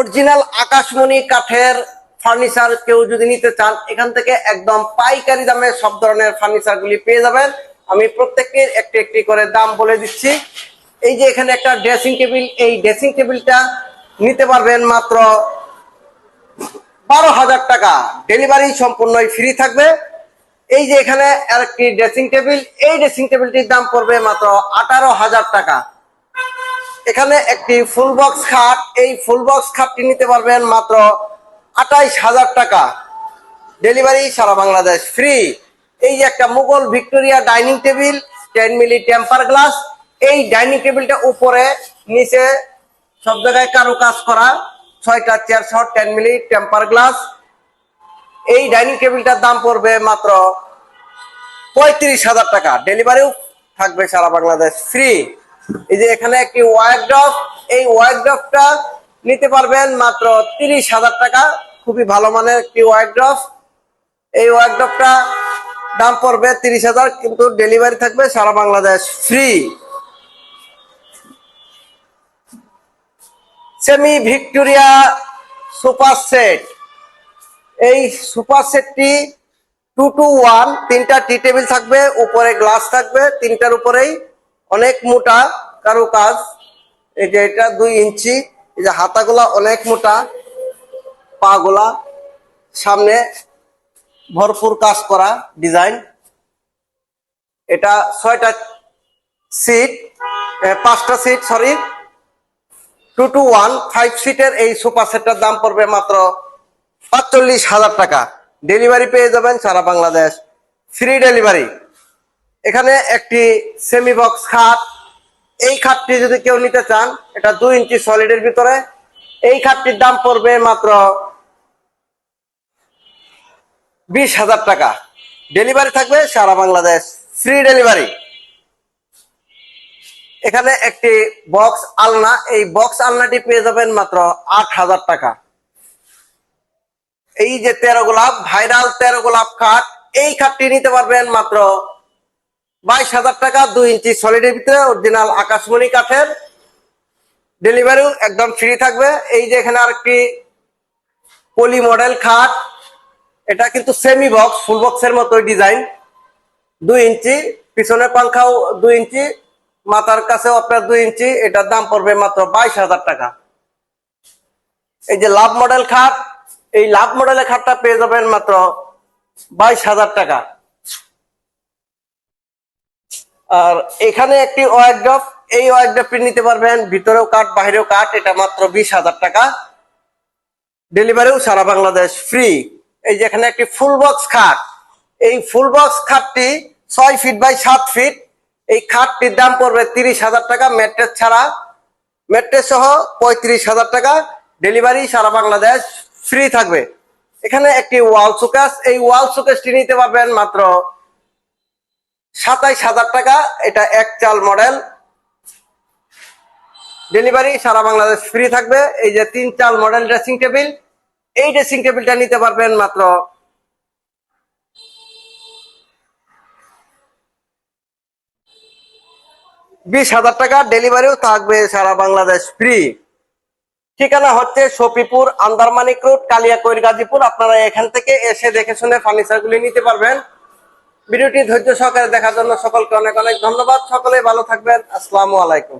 Original আকাশমণি কাঠের furniture কেউ যদি নিতে চান, এখান থেকে একদম পাইকারি দামে সব ধরনের ফার্নিচার গুলি পেয়ে যাবেন। আমি প্রত্যেকের একটি একটি করে দাম বলে দিচ্ছি। এই যে এখানে একটা ড্রেসিং টেবিল এই ড্রেসিং টেবিলটা নিতে পারবেন মাত্র বারো হাজার টাকা। ডেলিভারি সম্পূর্ণই ফ্রি থাকবে। এই যে এখানে আরেকটি ড্রেসিং টেবিল এই ড্রেসিং টেবিলটির দাম পড়বে মাত্র আঠারো হাজার টাকা। এখানে একটি ফুল বক্স খাট। এই ফুল বক্স খাটটি নিতে পারবেন মাত্র আঠাইশ হাজার টাকা। ডেলিভারি সারা বাংলাদেশ ফ্রি এই যে একটা Mughal Victoria dining table ten milli temper glass এই ডাইনিং টেবিলটা উপরে, নিচে সব জায়গায় কারও কাজ করা। ছয়টা চেয়ার সহ টেন মিলি টেম্পার গ্লাস এই ডাইনিং টেবিলটার দাম পড়বে মাত্র পঁয়ত্রিশ হাজার টাকা। ডেলিভারিও থাকবে সারা বাংলাদেশ ফ্রি এই যে এখানে একটি ওয়াইড্রপ এই ওয়াইড্রপটা নিতে পারবেন মাত্র তিরিশ হাজার টাকা। খুবই ভালো মানের একটি ওয়াইড্রপ এই ওয়াইড্রপটা দাম পড়বে তিরিশ হাজার, কিন্তু ডেলিভারি থাকবে সারা Bangladesh free semi Victoria super set এই সুপার সেটটি টু টু ওয়ান তিনটা টি টেবিল থাকবে, উপরে গ্লাস থাকবে, তিনটার উপরেই অনেক মোটা কারও কাজ এই যে এটা দুই ইঞ্চি, এই যে হাতাগুলা অনেক মোটা পা গুলা সামনে ভরপুর কাজ করা ডিজাইন। এটা ছয়টা সিট পাঁচটা seat, sorry, two two one, five সিটের এই সোফা সেটটার দাম পড়বে মাত্র পাঁচচল্লিশ হাজার টাকা। ডেলিভারি পেয়ে যাবেন সারা বাংলাদেশ। Free delivery. এখানে একটি সেমি বক্স খাট। এই খাটটি যদি কেউ নিতে চান, এটা দুই ইঞ্চি সলিডের ভিতরে। এই খাটটির দাম পড়বে মাত্র বিশ হাজার টাকা। ডেলিভারি থাকবে সারা বাংলাদেশ ফ্রি ডেলিভারি এখানে একটি বক্স আলনা, এই বক্স আলনাটি পেয়ে যাবেন মাত্র আট হাজার টাকা। এই যে তেরো গোলাপ ভাইরাল তেরো গোলাপ খাট, এই খাটটি নিতে পারবেন মাত্র বাইশ হাজার টাকা, দুই ইঞ্চি সলিডের ভিতরে অরিজিনাল আকাশমণি কাঠের। ডেলিভারিও একদম ফ্রি থাকবে। এই যে এখানে আরেকটি পলি মডেল খাট, এটা কিন্তু সেমি বক্স ফুল বক্সের মতো ডিজাইন দুই ইঞ্চি পিছনের পাংখাও দুই ইঞ্চি, মাথার কাছেও আপনার দুই ইঞ্চি, এটার দাম পড়বে মাত্র বাইশ হাজার টাকা। এই যে লাভ মডেল খাট, এই লাভ মডেলের খাটটা পেয়ে যাবেন মাত্র বাইশ হাজার টাকা। আর এখানে একটি ওয়াইড্রপ এই ওয়াইড্রপটি নিতে পারবেন। ভিতরেও কাঠ বাইরেও কাঠ এটা মাত্র বিশ হাজার টাকা। ডেলিভারিও সারা বাংলাদেশ ফ্রি। এই যে এখানে একটি ফুল বক্স খাট। এই ফুল বক্স খাটটি ছয় ফিট বাই সাত ফিট। এই খাটটির দাম পড়বে তিরিশ হাজার টাকা। ম্যাট্রেস ছাড়া। ম্যাট্রেস সহ পঁয়ত্রিশ হাজার টাকা। ডেলিভারি সারা বাংলাদেশ ফ্রি থাকবে। এখানে একটি ওয়াল সুকেস এই ওয়াল সুকেসটি নিতে পারবেন মাত্র সাতাইশ হাজার টাকা, এটা এক চাল মডেল। ডেলিভারি সারা বাংলাদেশ ফ্রি থাকবে। এই যে তিন চাল মডেল ড্রেসিং টেবিল এই ড্রেসিং টেবিলটা নিতে পারবেন মাত্র বিশ হাজার টাকা। ডেলিভারিও থাকবে সারা বাংলাদেশ ফ্রি ঠিকানা হচ্ছে সফিপুর আন্দারমানিক রোড, কালিয়াকৈর গাজীপুর। আপনারা এখান থেকে এসে দেখে শুনে ফার্নিচার গুলি নিতে পারবেন। ভিডিওটি ধৈর্য সহকারে দেখার জন্য সকলকে অনেক অনেক ধন্যবাদ। সকলে ভালো থাকবেন। আসসালামু আলাইকুম।